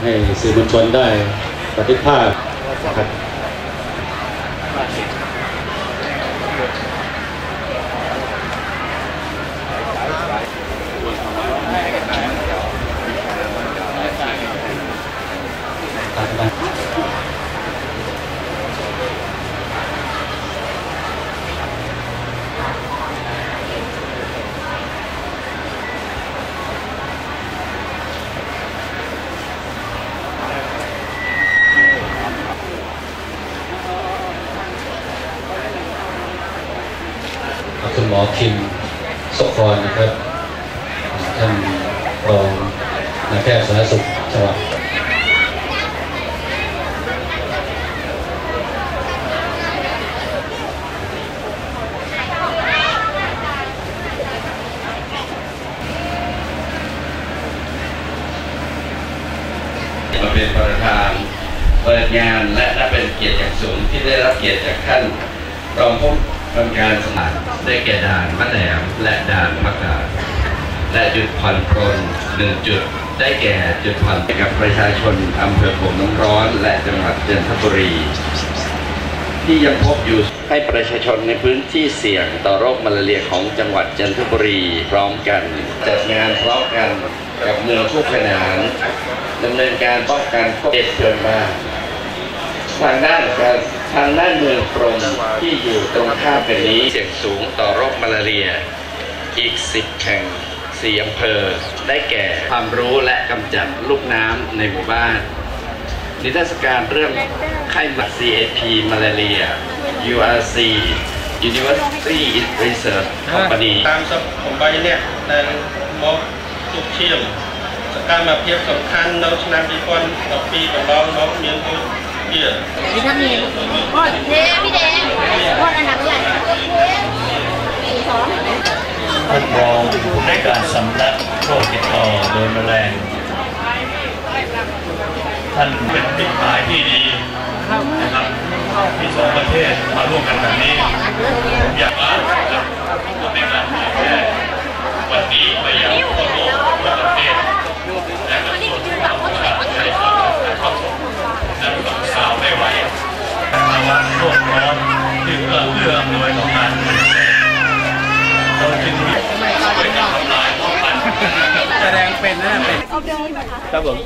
ให้สื่อมวลชนได้บันทึกภาพนะครับตัดมา มอคิมสกรนะครับ ท่านรองนายแพทย์สาธารณสุขจังหวัดมาเป็นประธานเปิดงานและนับเป็นเกียรติอย่างสูงที่ได้รับเกียรติจากท่านรองผู้ กำการสถานได้แก่ด่านมะแหลมและด่านพักกาดและจุดผ่อนปรนหนึ่งจุดได้แก่จุดผ่อนกับประชาชนอำเภอผมน้ำร้อน และจังหวัดจันทบุรี ที่ยังพบอยู่ให้ประชาชนในพื้นที่เสี่ยงต่อโรคมาลาเรียของจังหวัดจันทบุรีพร้อมกัน จัดงานพร้อมกันกับเมืองคู่ขนานดำเนินการป้องกันโควิดเชิญมาทางด้านการ ทางด้านเมืองพรมที่อยู่ตรงข้ามกันนี้เสี่ยงสูงต่อโรคมาลาเรีย อีก 10 แห่งสี่อำเภอ ได้แก่ความรู้และกำจัดลูกน้ำในหมู่บ้าน นิทรรศการเรื่องไข้หวัด CAP มาลาเรีย URC University Research Company ตามสมบัยเนี่ยในมอสุขเชี่ยวการมาเพียบสำคัญเราชนะปีก่อนต่อปีของเราเราเมียน โอ้ยเทพี่แดงโอ้ยอันดับใหญ่สี่สองท่านรองในการสำนักโรคติดต่อโดยแมลง ท่านเป็นมิตรหมายที่ดีนะครับที่สองประเทศมาร่วมกันแบบนี้ผมอยากว่านะครับในการเผยแพร่วันนี้ไปยังทั่วโลกทั่วประเทศและกระทรวงสาธารณสุขได้ทำการเข้าชมและฝังสาวไม่ไหวภาวะโลกร้อน ที่เอื้อเอื้ออำนวยต่อการเผยแพร่เราจึงมีช่วยกันทำลายป้องกันแสดงเป็นนะเป็นครับผม